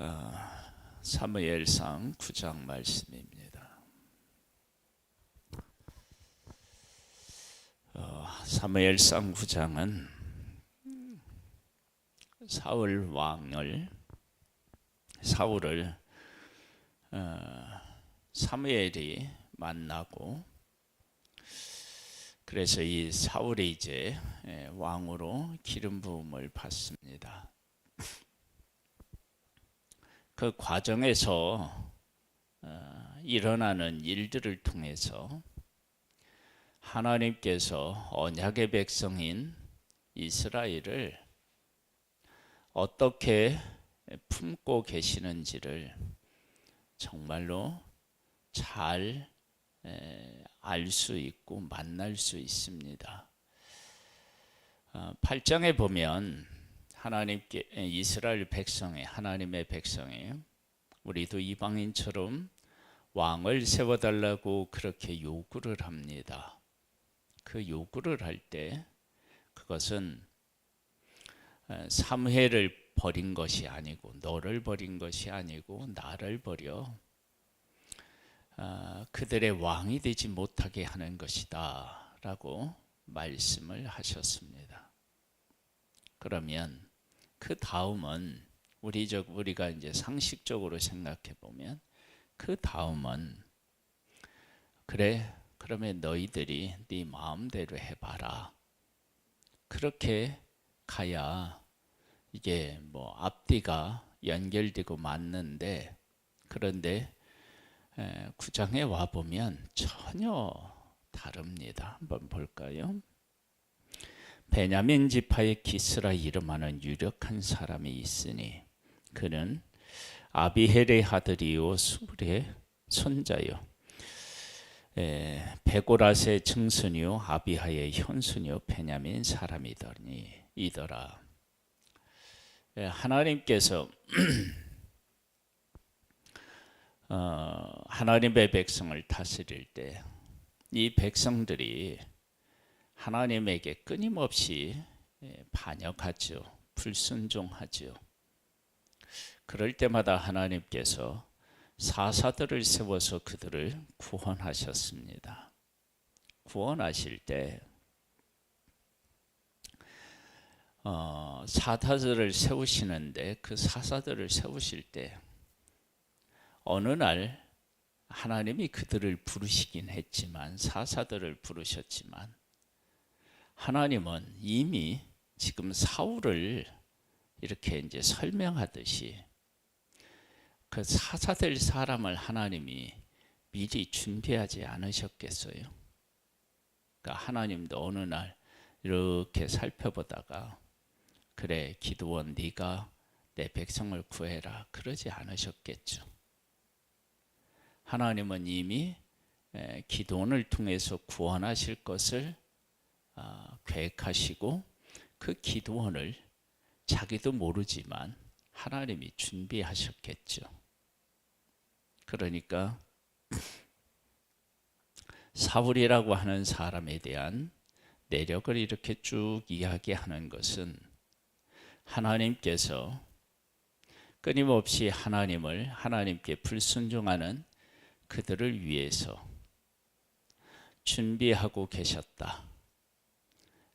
어, 사무엘상 9장 말씀입니다. 어, 사무엘상 9장은 사울 왕을 사울을 어, 사무엘이 만나고 그래서 이 사울이 이제 예, 왕으로 기름 부음을 받습니다. 그 과정에서 어, 일어나는 일들을 통해서 하나님께서 언약의 백성인 이스라엘을 어떻게 품고 계시는지를 정말로 잘 알 수 있고 만날 수 있습니다. 8장에 보면 하나님께 이스라엘 백성이 하나님의 백성이 우리도 이방인처럼 왕을 세워달라고 그렇게 요구를 합니다. 그 요구를 할 때 그것은 삼회를 버린 것이 아니고 너를 버린 것이 아니고 나를 버려 어, 그들의 왕이 되지 못하게 하는 것이다 라고 말씀을 하셨습니다. 그러면 그 다음은 우리 적 우리가 이제 상식적으로 생각해 보면 그 다음은 그래 그러면 너희들이 네 마음대로 해봐라. 그렇게 가야 이게 뭐 앞뒤가 연결되고 맞는데 그런데 구장에 와 보면 전혀 다릅니다. 한번 볼까요? 베냐민 지파의 기스라 이름하는 유력한 사람이 있으니 그는 아비헬의 아들이요 수불의 손자요. 에, 베고라스의 증손이요 아비하의 현손이요 베냐민 사람이더니 이더라. 에, 하나님께서 어, 하나님의 백성을 다스릴 때 이 백성들이 하나님에게 끊임없이 예, 반역하죠. 불순종하죠. 그럴 때마다 하나님께서 사사들을 세워서 그들을 구원하셨습니다. 구원하실 때 어, 사사들을 세우시는데 그 사사들을 세우실 때 어느 날 하나님이 그들을 부르시긴 했지만 사사들을 부르셨지만 하나님은 이미 지금 사울을 이렇게 이제 설명하듯이 그 사사될 사람을 하나님이 미리 준비하지 않으셨겠어요? 그러니까 하나님도 어느 날 이렇게 살펴보다가 그래 기도원 네가 내 백성을 구해라 그러지 않으셨겠죠. 하나님은 이미 기도원을 통해서 구원하실 것을 아, 계획하시고 그 기도원을 자기도 모르지만 하나님이 준비하셨겠죠. 그러니까 사울이라고 하는 사람에 대한 내력을 이렇게 쭉 이야기하는 것은 하나님께서 끊임없이 하나님을 하나님께 불순종하는 그들을 위해서 준비하고 계셨다.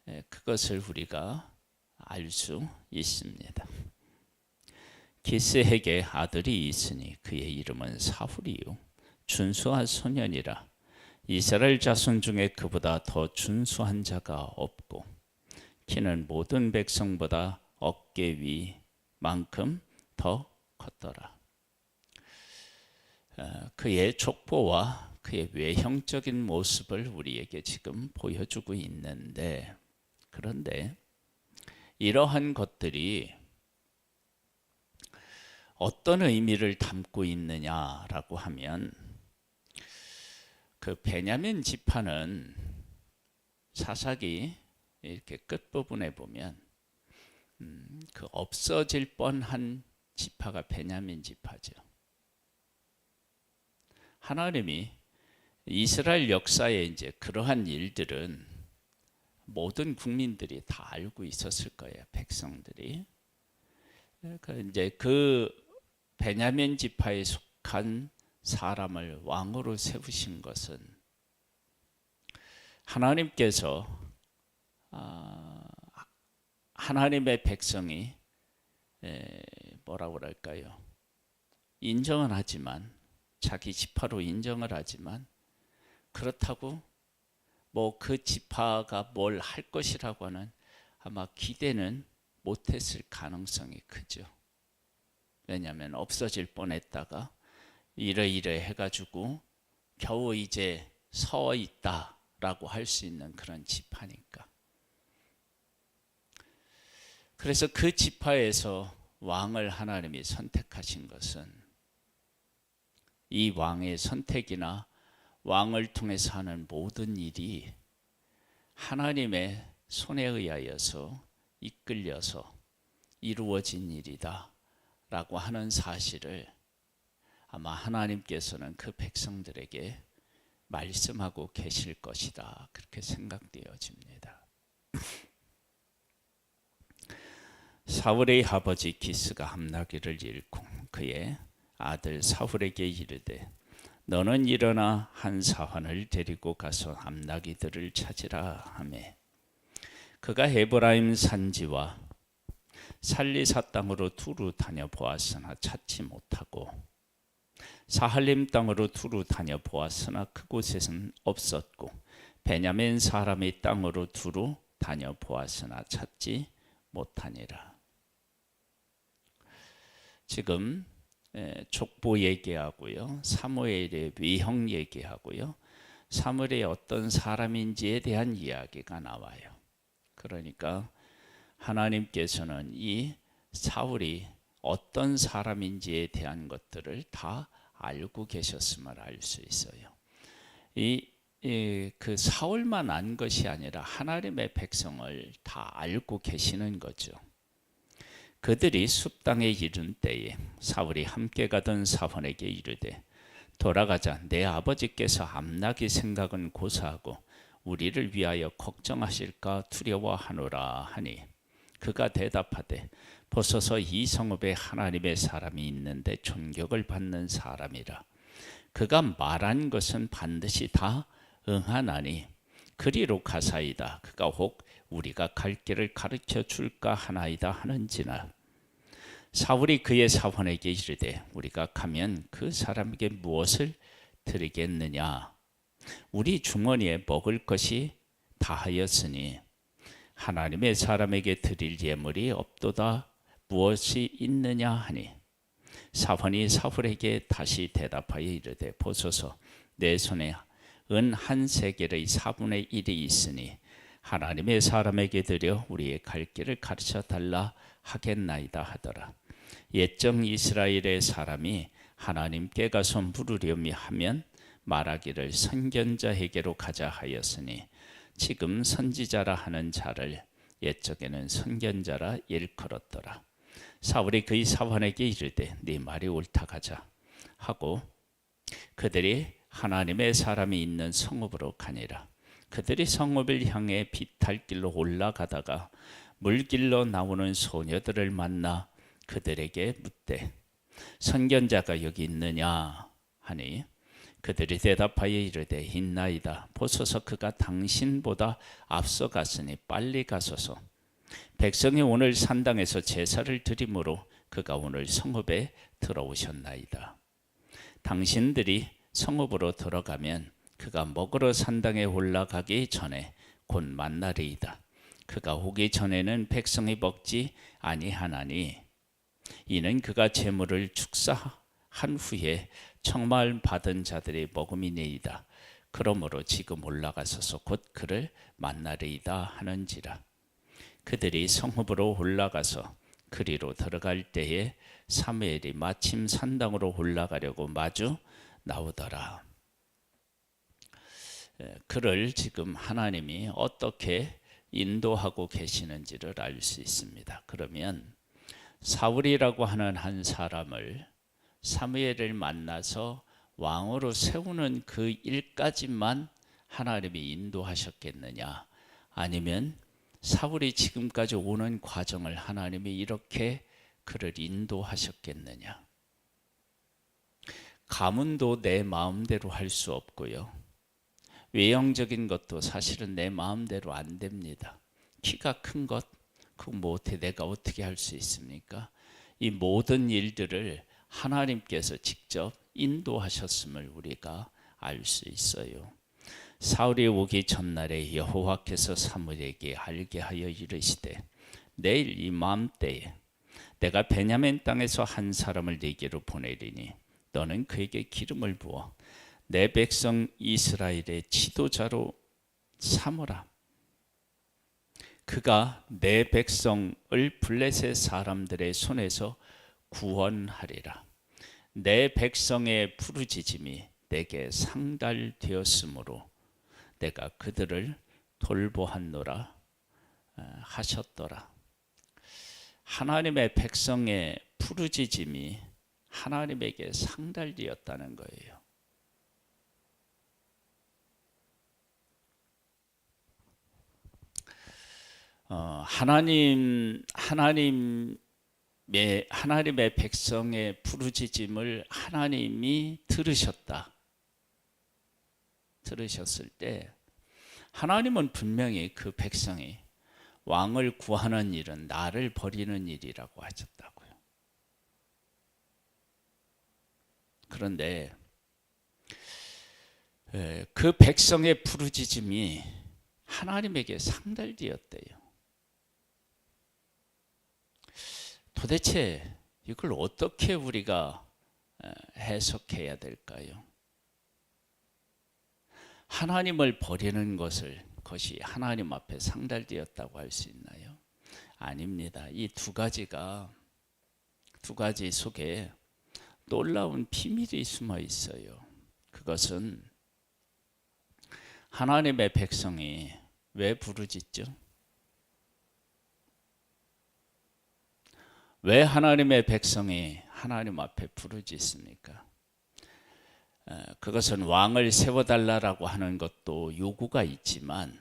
예, 그것을 우리가 알 수 있습니다. 기스에게 아들이 있으니 그의 이름은 사울이요 준수한 소년이라 이스라엘 자손 중에 그보다 더 준수한 자가 없고 키는 모든 백성보다 어깨 위만큼 더 컸더라. 어, 그의 족보와 그의 외형적인 모습을 우리에게 지금 보여주고 있는데 그런데 이러한 것들이 어떤 의미를 담고 있느냐라고 하면 그 베냐민 지파는 사사기 이렇게 끝 부분에 보면 음, 그 없어질 뻔한 지파가 베냐민 지파죠. 하나님이 이스라엘 역사에 이제 그러한 일들은 모든 국민들이 다 알고 있었을 거예요. 백성들이. 그 이제 그 베냐민 지파에 속한 사람을 왕으로 세우신 것은 하나님께서 아, 하나님의 백성이 에, 뭐라고 그럴까요? 인정은 하지만 자기 지파로 인정을 하지만 그렇다고 뭐 그 지파가 뭘 할 것이라고 하는 아마 기대는 못했을 가능성이 크죠. 왜냐하면 없어질 뻔했다가 이러이러 해가지고 겨우 이제 서 있다라고 할 수 있는 그런 지파니까. 그래서 그 지파에서 왕을 하나님이 선택하신 것은 이 왕의 선택이나 왕을 통해서 하는 모든 일이 하나님의 손에 의하여서 이끌려서 이루어진 일이다 라고 하는 사실을 아마 하나님께서는 그 백성들에게 말씀하고 계실 것이다. 그렇게 생각되어집니다. 사울의 아버지 기스가 함나기를 잃고 그의 아들 사울에게 이르되 너는 일어나 한 사환을 데리고 가서 함나기들을 찾으라 하매 그가 에브라임 산지와 살리사 땅으로 두루 다녀 보았으나 찾지 못하고 사할림 땅으로 두루 다녀 보았으나 그곳에는 없었고 베냐민 사람의 땅으로 두루 다녀 보았으나 찾지 못하니라. 지금 족보 얘기하고요. 사무엘의 위형 얘기하고요. 사무엘이 어떤 사람인지에 대한 이야기가 나와요. 그러니까 하나님께서는 이 사울이 어떤 사람인지에 대한 것들을 다 알고 계셨음을 알 수 있어요. 이, 이, 그 사울만 안 것이 아니라 하나님의 백성을 다 알고 계시는 거죠. 그들이 숲 땅에 이른 때에 사울이 함께 가던 사원에게 이르되 돌아가자 내 아버지께서 암나기 생각은 고사하고 우리를 위하여 걱정하실까 두려워하노라 하니 그가 대답하되 보소서 이 성읍에 하나님의 사람이 있는데 존경을 받는 사람이라. 그가 말한 것은 반드시 다 응하나니 그리로 가사이다. 그가 혹 우리가 갈 길을 가르쳐 줄까 하나이다 하는지나 사울이 그의 사원에게 이르되 우리가 가면 그 사람에게 무엇을 드리겠느냐? 우리 주머니에 먹을 것이 다하였으니 하나님의 사람에게 드릴 예물이 없도다. 무엇이 있느냐 하니? 사원이 사울에게 다시 대답하여 이르되 보소서. 내 손에 은 한 세겔의 사분의 일이 있으니 하나님의 사람에게 드려 우리의 갈 길을 가르쳐 달라 하겠나이다 하더라. 옛적 이스라엘의 사람이 하나님께 가서 물으려미 하면 말하기를 선견자에게로 가자 하였으니 지금 선지자라 하는 자를 옛적에는 선견자라 일컬었더라. 사울이 그의 사환에게 이르되 네 말이 옳다 가자 하고 그들이 하나님의 사람이 있는 성읍으로 가니라. 그들이 성읍을 향해 비탈길로 올라가다가 물길로 나오는 소녀들을 만나 그들에게 묻되 선견자가 여기 있느냐? 하니 그들이 대답하여 이르되 있나이다. 보소서 그가 당신보다 앞서 갔으니 빨리 가소서. 백성이 오늘 산당에서 제사를 드림으로 그가 오늘 성읍에 들어오셨나이다. 당신들이 성읍으로 들어가면 그가 먹으러 산당에 올라가기 전에 곧 만나리이다. 그가 오기 전에는 백성이 먹지 아니하나니 이는 그가 재물을 축사한 후에 청말 받은 자들의 먹음이니이다. 그러므로 지금 올라가서서 곧 그를 만나리이다 하는지라. 그들이 성읍으로 올라가서 그리로 들어갈 때에 사무엘이 마침 산당으로 올라가려고 마주 나오더라. 그를 지금 하나님이 어떻게 인도하고 계시는지를 알 수 있습니다. 그러면 사울이라고 하는 한 사람을 사무엘을 만나서 왕으로 세우는 그 일까지만 하나님이 인도하셨겠느냐? 아니면 사울이 지금까지 오는 과정을 하나님이 이렇게 그를 인도하셨겠느냐? 가문도 내 마음대로 할 수 없고요. 외형적인 것도 사실은 내 마음대로 안 됩니다. 키가 큰 것, 뭐 어떻게 내가 어떻게 할 수 있습니까? 이 모든 일들을 하나님께서 직접 인도하셨음을 우리가 알 수 있어요. 사울이 오기 전날에 여호와께서 사무엘에게 알게 하여 이르시되 내일 이 마음때에 내가 베냐민 땅에서 한 사람을 네게로 보내리니 너는 그에게 기름을 부어 내 백성 이스라엘의 지도자로 삼으라. 그가 내 백성을 블레셋 사람들의 손에서 구원하리라. 내 백성의 부르짖음이 내게 상달되었으므로 내가 그들을 돌보았노라 어, 하셨더라. 하나님의 백성의 부르짖음이 하나님에게 상달되었다는 거예요. 어, 하나님 하나님의 하나님의 백성의 부르짖음을 하나님이 들으셨다. 들으셨을 때 하나님은 분명히 그 백성이 왕을 구하는 일은 나를 버리는 일이라고 하셨다고요. 그런데 에, 그 백성의 부르짖음이 하나님에게 상달되었대요. 도대체 이걸 어떻게 우리가 해석해야 될까요? 하나님을 버리는 것을 것이 하나님 앞에 상달되었다고 할 수 있나요? 아닙니다. 이 두 가지가 두 가지 속에 놀라운 비밀이 숨어 있어요. 그것은 하나님의 백성이 왜 부르짖죠? 왜 하나님의 백성이 하나님 앞에 부르짖습니까? 그것은 왕을 세워달라라고 하는 것도 요구가 있지만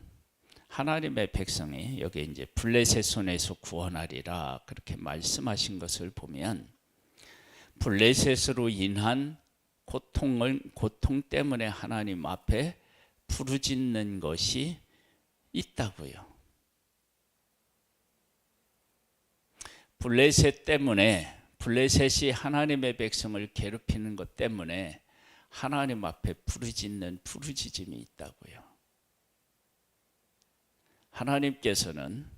하나님의 백성이 여기 이제 블레셋 손에서 구원하리라 그렇게 말씀하신 것을 보면 블레셋으로 인한 고통을 고통 때문에 하나님 앞에 부르짖는 것이 있다고요. 블레셋 때문에 블레셋이 하나님의 백성을 괴롭히는 것 때문에 하나님 앞에 부르짖는 부르짖음이 있다고요. 하나님께서는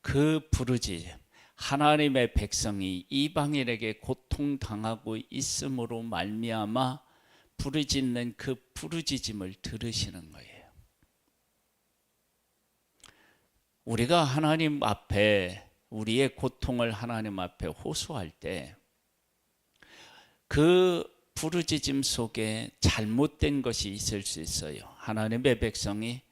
그 부르짖음 하나님의 백성이 이방인에게 고통 당하고 있음으로 말미암아 부르짖는 그 부르짖음을 들으시는 거예요. 우리가 하나님 앞에 우리의 고통을 하나님 앞에 호소할 때 그 부르짖음 속에 잘못된 것이 있을 수 있어요. 하나님의 백성이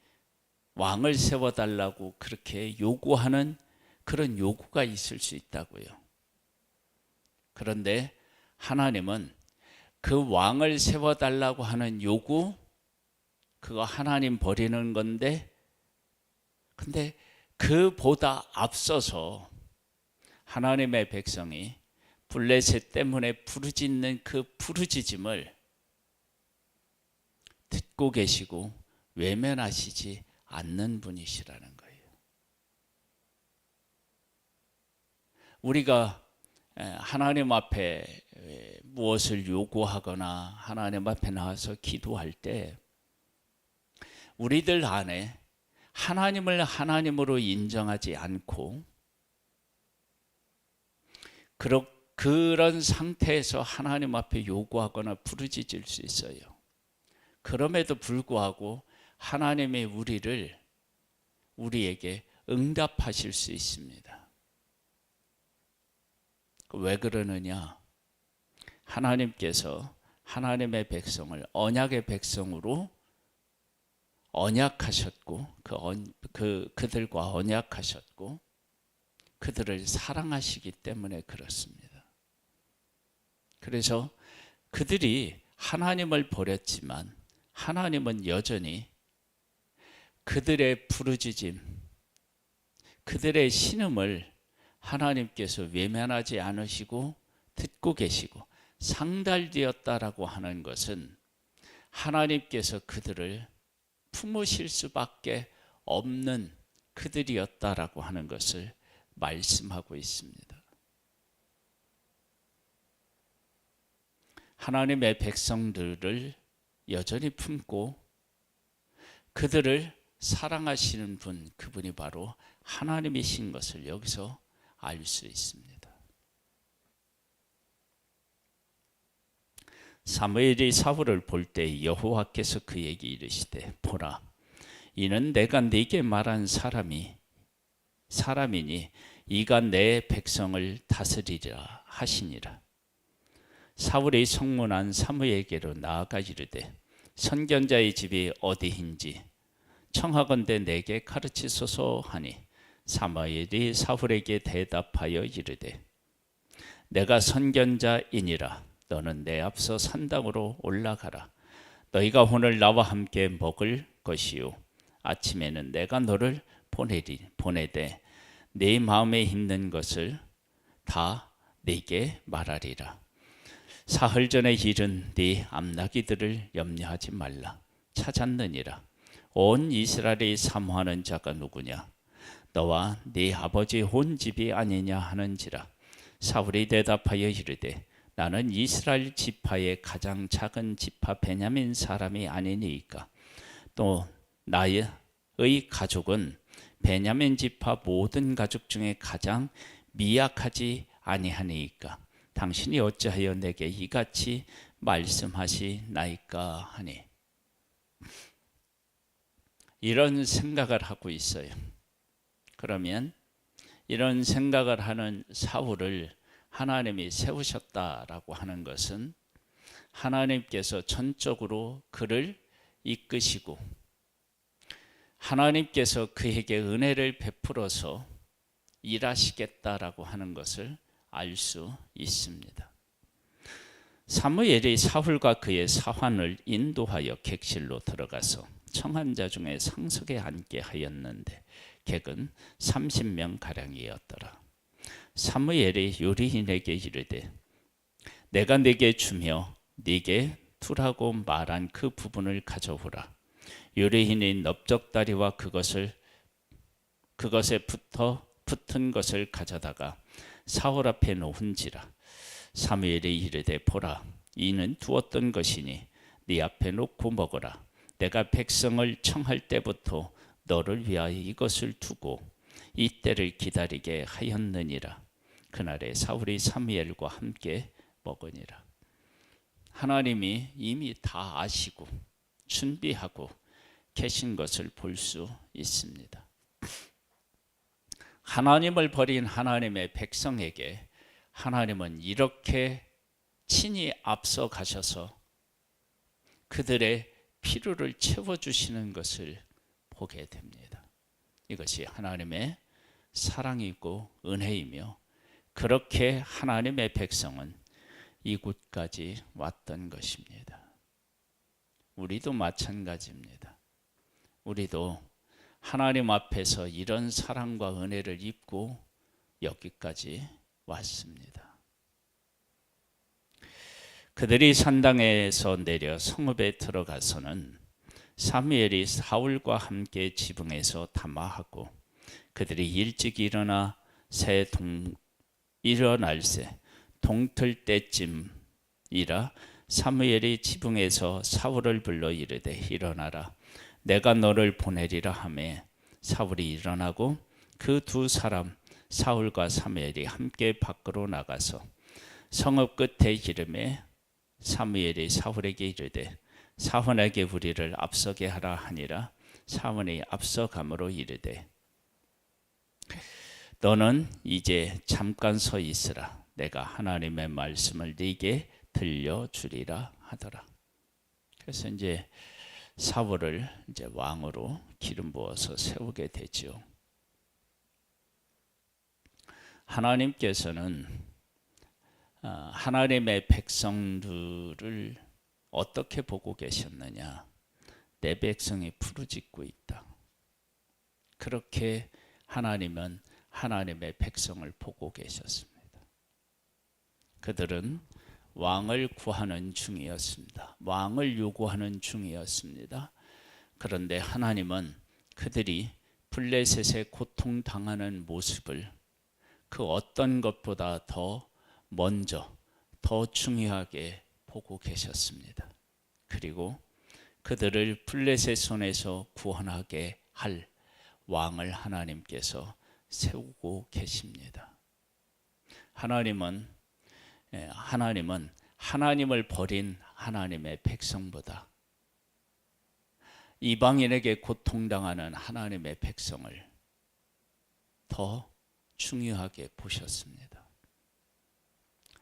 왕을 세워달라고 그렇게 요구하는 그런 요구가 있을 수 있다고요. 그런데 하나님은 그 왕을 세워달라고 하는 요구, 그거 하나님 버리는 건데, 근데 그보다 앞서서 하나님의 백성이 블레셋 때문에 부르짖는 그 부르짖음을 듣고 계시고 외면하시지 않는 분이시라는 거예요. 우리가 하나님 앞에 무엇을 요구하거나 하나님 앞에 나와서 기도할 때 우리들 안에 하나님을 하나님으로 인정하지 않고 그런 상태에서 하나님 앞에 요구하거나 부르짖을 수 있어요. 그럼에도 불구하고 하나님의 우리를 우리에게 응답하실 수 있습니다. 왜 그러느냐? 하나님께서 하나님의 백성을 언약의 백성으로 언약하셨고 그, 언, 그 그들과 언약하셨고 그들을 사랑하시기 때문에 그렇습니다. 그래서 그들이 하나님을 버렸지만 하나님은 여전히 그들의 부르짖음, 그들의 신음을 하나님께서 외면하지 않으시고 듣고 계시고 상달되었다라고 하는 것은 하나님께서 그들을 품으실 수밖에 없는 그들이었다라고 하는 것을 말씀하고 있습니다. 하나님의 백성들을 여전히 품고 그들을 사랑하시는 분, 그분이 바로 하나님이신 것을 여기서 알 수 있습니다. 사무엘이 사울을 볼 때 여호와께서 그에게 이르시되 보라 이는 내가 네게 말한 사람이 사람이니 이가 내 백성을 다스리리라 하시니라. 사울의 성문한 사무에게로 나아가 이르되 선견자의 집이 어디인지 청하건대 내게 가르치소서 하니 사무엘이 사울에게 대답하여 이르되 내가 선견자이니라 너는 내 앞서 산당으로 올라가라. 너희가 오늘 나와 함께 먹을 것이요. 아침에는 내가 너를 보내리 보내되 네 마음에 있는 것을 다 네게 말하리라. 사흘 전에 일은 네 암나기들을 염려하지 말라. 찾았느니라. 온 이스라엘이 사모하는 자가 누구냐? 너와 네 아버지 온 집이 아니냐 하는지라. 사울이 대답하여 이르되 나는 이스라엘 지파의 가장 작은 지파 베냐민 사람이 아니니까. 또 나의 가족은 베냐민 지파 모든 가족 중에 가장 미약하지 아니하니까. 당신이 어찌하여 내게 이같이 말씀하시나이까 하니. 이런 생각을 하고 있어요. 그러면 이런 생각을 하는 사울을 하나님이 세우셨다라고 하는 것은 하나님께서 전적으로 그를 이끄시고 하나님께서 그에게 은혜를 베풀어서 일하시겠다라고 하는 것을 알 수 있습니다. 사무엘이 사울과 그의 사환을 인도하여 객실로 들어가서 청한 자 중에 상석에 앉게 하였는데 객은 30명 가량이었더라. 사무엘이 요리인에게 이르되 내가 네게 주며 네게 두라고 말한 그 부분을 가져오라. 요리인이 넓적다리와 그것을 그것에 붙어 붙은 것을 가져다가 사울 앞에 놓은지라. 사무엘이 이르되 보라 이는 두었던 것이니 네 앞에 놓고 먹어라. 내가 백성을 청할 때부터 너를 위하여 이것을 두고 이때를 기다리게 하였느니라. 그날에 사울이 사무엘과 함께 먹으니라. 하나님이 이미 다 아시고 준비하고 계신 것을 볼 수 있습니다. 하나님을 버린 하나님의 백성에게 하나님은 이렇게 친히 앞서 가셔서 그들의 필요를 채워주시는 것을 보게 됩니다. 이것이 하나님의 사랑이고 은혜이며 그렇게 하나님의 백성은 이곳까지 왔던 것입니다. 우리도 마찬가지입니다. 우리도 하나님 앞에서 이런 사랑과 은혜를 입고 여기까지 왔습니다. 그들이 산당에서 내려 성읍에 들어가서는 사무엘이 사울과 함께 지붕에서 담화하고 그들이 일찍 일어나 새 동 일어날새 동틀 때쯤이라 사무엘이 지붕에서 사울을 불러 이르되 일어나라. 내가 너를 보내리라 하매 사울이 일어나고 그 두 사람 사울과 사무엘이 함께 밖으로 나가서 성읍 끝에 이름에 사무엘이 사울에게 이르되 사원에게 우리를 앞서게 하라 하니라. 사원이 앞서감으로 이르되 너는 이제 잠깐 서 있으라. 내가 하나님의 말씀을 네게 들려주리라 하더라. 그래서 이제 사울을 이제 왕으로 기름 부어서 세우게 되죠. 하나님께서는 어, 하나님의 백성들을 어떻게 보고 계셨느냐? 내 백성이 부르짖고 있다. 그렇게 하나님은 하나님의 백성을 보고 계셨습니다. 그들은 왕을 구하는 중이었습니다. 왕을 요구하는 중이었습니다. 그런데 하나님은 그들이 블레셋에 고통 당하는 모습을 그 어떤 것보다 더 먼저 더 중요하게 보고 계셨습니다. 그리고 그들을 블레셋 손에서 구원하게 할 왕을 하나님께서 세우고 계십니다. 하나님은 예, 하나님은 하나님을 버린 하나님의 백성보다 이방인에게 고통당하는 하나님의 백성을 더 중요하게 보셨습니다.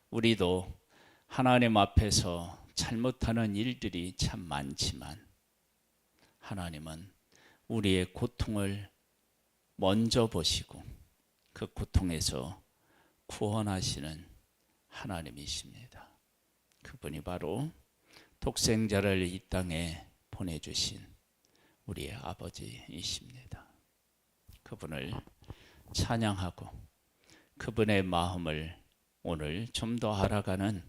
우리도 하나님 앞에서 잘못하는 일들이 참 많지만 하나님은 우리의 고통을 먼저 보시고 그 고통에서 구원하시는 하나님이십니다. 그분이 바로 독생자를 이 땅에 보내주신 우리의 아버지이십니다. 그분을 찬양하고 그분의 마음을 오늘 좀 더 알아가는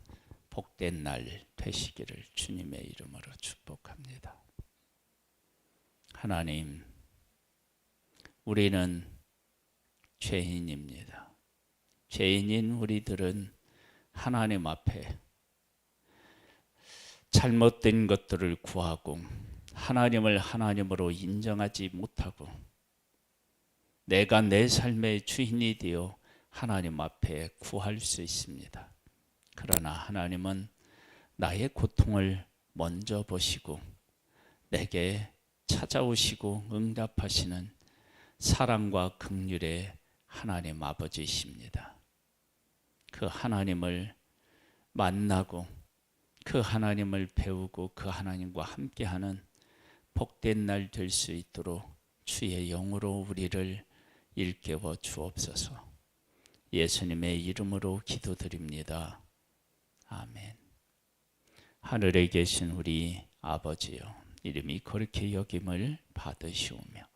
복된 날 되시기를 주님의 이름으로 축복합니다. 하나님, 우리는 죄인입니다. 죄인인 우리들은 하나님 앞에 잘못된 것들을 구하고 하나님을 하나님으로 인정하지 못하고 내가 내 삶의 주인이 되어 하나님 앞에 구할 수 있습니다. 그러나 하나님은 나의 고통을 먼저 보시고 내게 찾아오시고 응답하시는 사랑과 긍휼의 하나님 아버지이십니다. 그 하나님을 만나고 그 하나님을 배우고 그 하나님과 함께하는 복된 날 될 수 있도록 주의 영으로 우리를 일깨워 주옵소서. 예수님의 이름으로 기도드립니다. 아멘. 하늘에 계신 우리 아버지요. 이름이 그렇게 여김을 받으시오며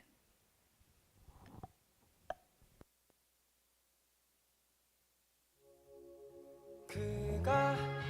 그가